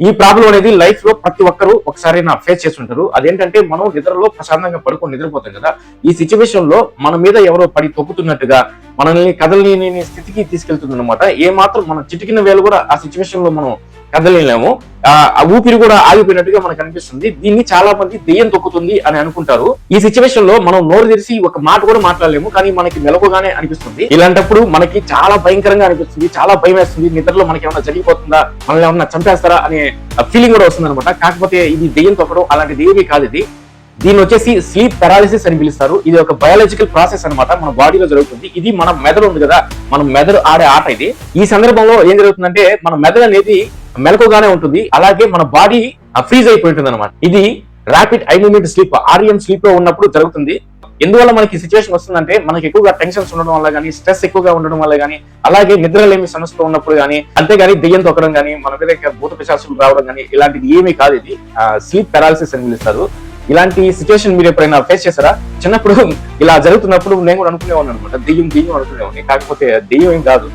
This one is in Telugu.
ఈ ప్రాబ్లం అనేది లైఫ్లో ప్రతి ఒక్కరు ఒకసారి నా ఫేస్ చేస్తుంటారు అదేంటంటే మనం నిద్రలో ప్రశాంతంగా పడుకొని నిద్రపోతాం కదా. ఈ సిచ్యువేషన్లో మన మీద ఎవరో పడి తొక్కుతున్నట్టుగా మనల్ని కదలలేని స్థితికి తీసుకెళ్తుంది అనమాట ఏ మాత్రం మనం చిటికిన వేలు కూడా ఆ సిచ్యువేషన్లో మనం కదలలేము ఆ ఊపిరి కూడా ఆగిపోయినట్టుగా మనకు అనిపిస్తుంది. దీన్ని చాలా మంది దెయ్యం తొక్కుతుంది అని అనుకుంటారు. ఈ సిచ్యువేషన్లో మనం నోరు తెరిచి ఒక మాట కూడా మాట్లాడలేము కానీ మనకి మెలకుగానే అనిపిస్తుంది. ఇలాంటప్పుడు మనకి చాలా భయంకరంగా అనిపిస్తుంది చాలా భయం వేస్తుంది. నిద్రలో మనకి ఏమైనా జరిగిపోతుందా మనల్ని ఏమన్నా చంపేస్తారా అనే ఫీలింగ్ కూడా వస్తుంది అనమాట కాకపోతే ఇది దెయ్యం తొక్కడం అలాంటి ఏమీ కాదు ఇది. దీన్ని వచ్చేసి స్లీప్ పారాలిసిస్ అని పిలుస్తారు. ఇది ఒక బయాలజికల్ ప్రాసెస్ అన్నమాట. మన బాడీలో జరుగుతుంది. ఇది మన మెదడు ఉంది కదా మన మెదడు ఆడే ఆట ఇది. ఈ సందర్భంలో ఏం జరుగుతుందంటే మన మెదడు అనేది మెలకుగానే ఉంటుంది. అలాగే మన బాడీ ఫ్రీజ్ అయిపోయి ఉంటుంది అనమాట ఇది rapid eye movement sleep RM స్లీప్లో ఉన్నప్పుడు జరుగుతుంది. ఎందువల్ల మనకి సిచ్యువేషన్ వస్తుందంటే మనకి ఎక్కువగా టెన్షన్స్ ఉండడం వల్ల కానీ స్ట్రెస్ ఎక్కువగా ఉండడం వల్ల కానీ అలాగే నిద్రలేమి సమస్యలు ఉన్నప్పుడు కానీ అంతేగాని దెయ్యం తొక్కడం కానీ మన మీద భూత పిశాచులు రావడం కానీ ఇలాంటిది ఏమీ కాదు ఇది. స్లీప్ పారాలిసిస్ అని పిలుస్తారు. ఇలాంటి సిచ్యువేషన్ మీరు ఎప్పుడైనా ఫేస్ చేశారా? చిన్నప్పుడు ఇలా జరుగుతున్నప్పుడు నేను కూడా అనుకునేవాడిని అనమాట దెయ్యం దెయ్యం అనుకునేవాడిని. కాకపోతే దెయ్యం ఏం కాదు.